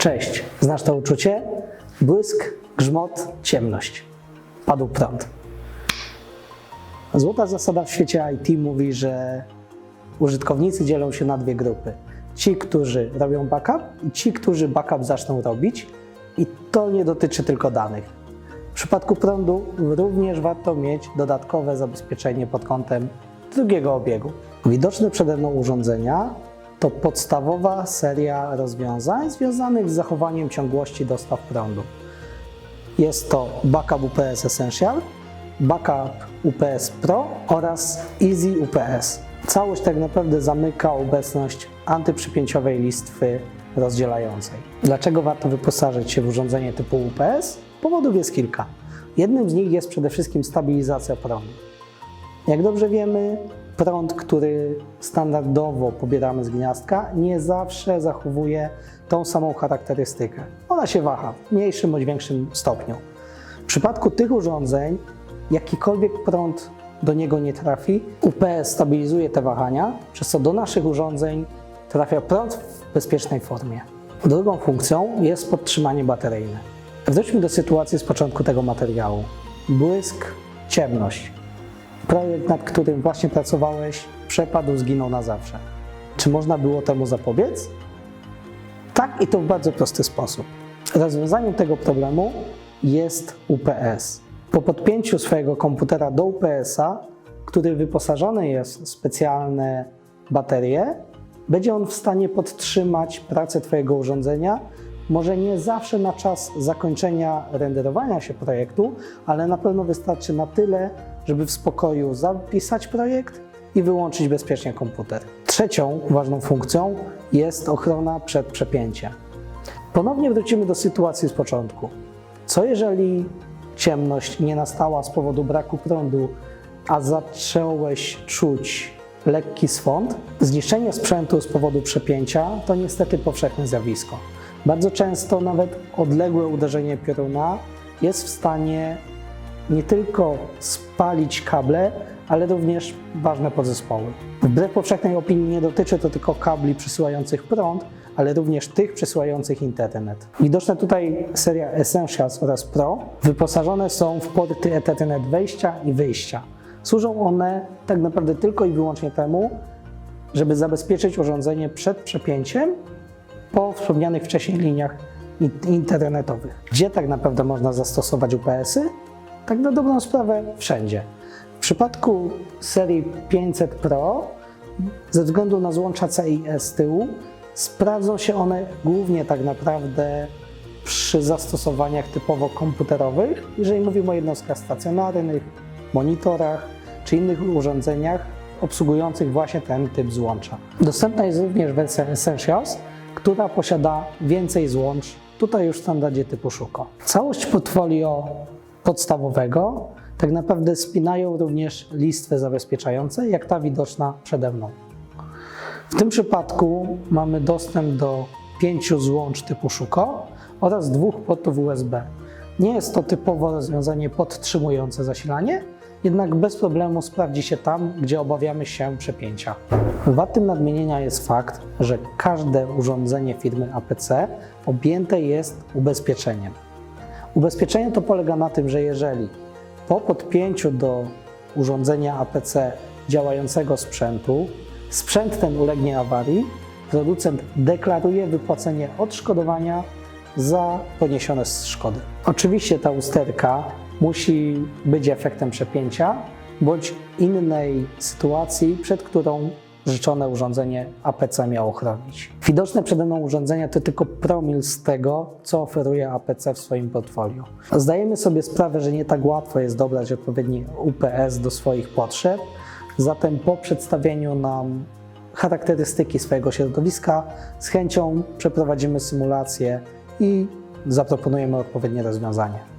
Cześć, znasz to uczucie? Błysk, grzmot, ciemność. Padł prąd. Złota zasada w świecie IT mówi, że użytkownicy dzielą się na dwie grupy. Ci, którzy robią backup i ci, którzy backup zaczną robić. I to nie dotyczy tylko danych. W przypadku prądu również warto mieć dodatkowe zabezpieczenie pod kątem drugiego obiegu. Widoczne przede mną urządzenia to podstawowa seria rozwiązań związanych z zachowaniem ciągłości dostaw prądu. Jest to Backup UPS Essential, Backup UPS Pro oraz Easy UPS. Całość tak naprawdę zamyka obecność antyprzypięciowej listwy rozdzielającej. Dlaczego warto wyposażyć się w urządzenie typu UPS? Powodów jest kilka. Jednym z nich jest przede wszystkim stabilizacja prądu. Jak dobrze wiemy, prąd, który standardowo pobieramy z gniazdka, nie zawsze zachowuje tą samą charakterystykę. Ona się waha w mniejszym bądź większym stopniu. W przypadku tych urządzeń, jakikolwiek prąd do niego nie trafi, UPS stabilizuje te wahania, przez co do naszych urządzeń trafia prąd w bezpiecznej formie. Drugą funkcją jest podtrzymanie bateryjne. Wróćmy do sytuacji z początku tego materiału. Błysk, ciemność. Projekt, nad którym właśnie pracowałeś, przepadł, zginął na zawsze. Czy można było temu zapobiec? Tak i to w bardzo prosty sposób. Rozwiązaniem tego problemu jest UPS. Po podpięciu swojego komputera do UPS-a, który wyposażony jest w specjalne baterie, będzie on w stanie podtrzymać pracę Twojego urządzenia. Może nie zawsze na czas zakończenia renderowania się projektu, ale na pewno wystarczy na tyle, żeby w spokoju zapisać projekt i wyłączyć bezpiecznie komputer. Trzecią ważną funkcją jest ochrona przed przepięciem. Ponownie wrócimy do sytuacji z początku. Co jeżeli ciemność nie nastała z powodu braku prądu, a zacząłeś czuć lekki swąd? Zniszczenie sprzętu z powodu przepięcia to niestety powszechne zjawisko. Bardzo często nawet odległe uderzenie pioruna jest w stanie nie tylko spalić kable, ale również ważne podzespoły. Wbrew powszechnej opinii nie dotyczy to tylko kabli przesyłających prąd, ale również tych przesyłających internet. Widoczne tutaj seria Essentials oraz Pro wyposażone są w porty Ethernet wejścia i wyjścia. Służą one tak naprawdę tylko i wyłącznie temu, żeby zabezpieczyć urządzenie przed przepięciem po wspomnianych wcześniej liniach internetowych. Gdzie tak naprawdę można zastosować UPS-y? Tak na dobrą sprawę wszędzie. W przypadku serii 500 Pro, ze względu na złącza C i z tyłu, sprawdzą się one głównie tak naprawdę przy zastosowaniach typowo komputerowych, jeżeli mówimy o jednostkach stacjonarnych, monitorach czy innych urządzeniach obsługujących właśnie ten typ złącza. Dostępna jest również wersja Essentials, która posiada więcej złącz, tutaj już w standardzie typu Szuko. Całość portfolio podstawowego tak naprawdę spinają również listwy zabezpieczające, jak ta widoczna przede mną. W tym przypadku mamy dostęp do pięciu złącz typu Szuko oraz dwóch portów USB. Nie jest to typowo rozwiązanie podtrzymujące zasilanie, jednak bez problemu sprawdzi się tam, gdzie obawiamy się przepięcia. Wartym nadmienienia jest fakt, że każde urządzenie firmy APC objęte jest ubezpieczeniem. Ubezpieczenie to polega na tym, że jeżeli po podpięciu do urządzenia APC działającego sprzętu sprzęt ten ulegnie awarii, producent deklaruje wypłacenie odszkodowania za poniesione szkody. Oczywiście ta usterka musi być efektem przepięcia bądź innej sytuacji, przed którą życzone urządzenie APC miało chronić. Widoczne przede mną urządzenia to tylko promil z tego, co oferuje APC w swoim portfolio. Zdajemy sobie sprawę, że nie tak łatwo jest dobrać odpowiedni UPS do swoich potrzeb, zatem po przedstawieniu nam charakterystyki swojego środowiska z chęcią przeprowadzimy symulację i zaproponujemy odpowiednie rozwiązanie.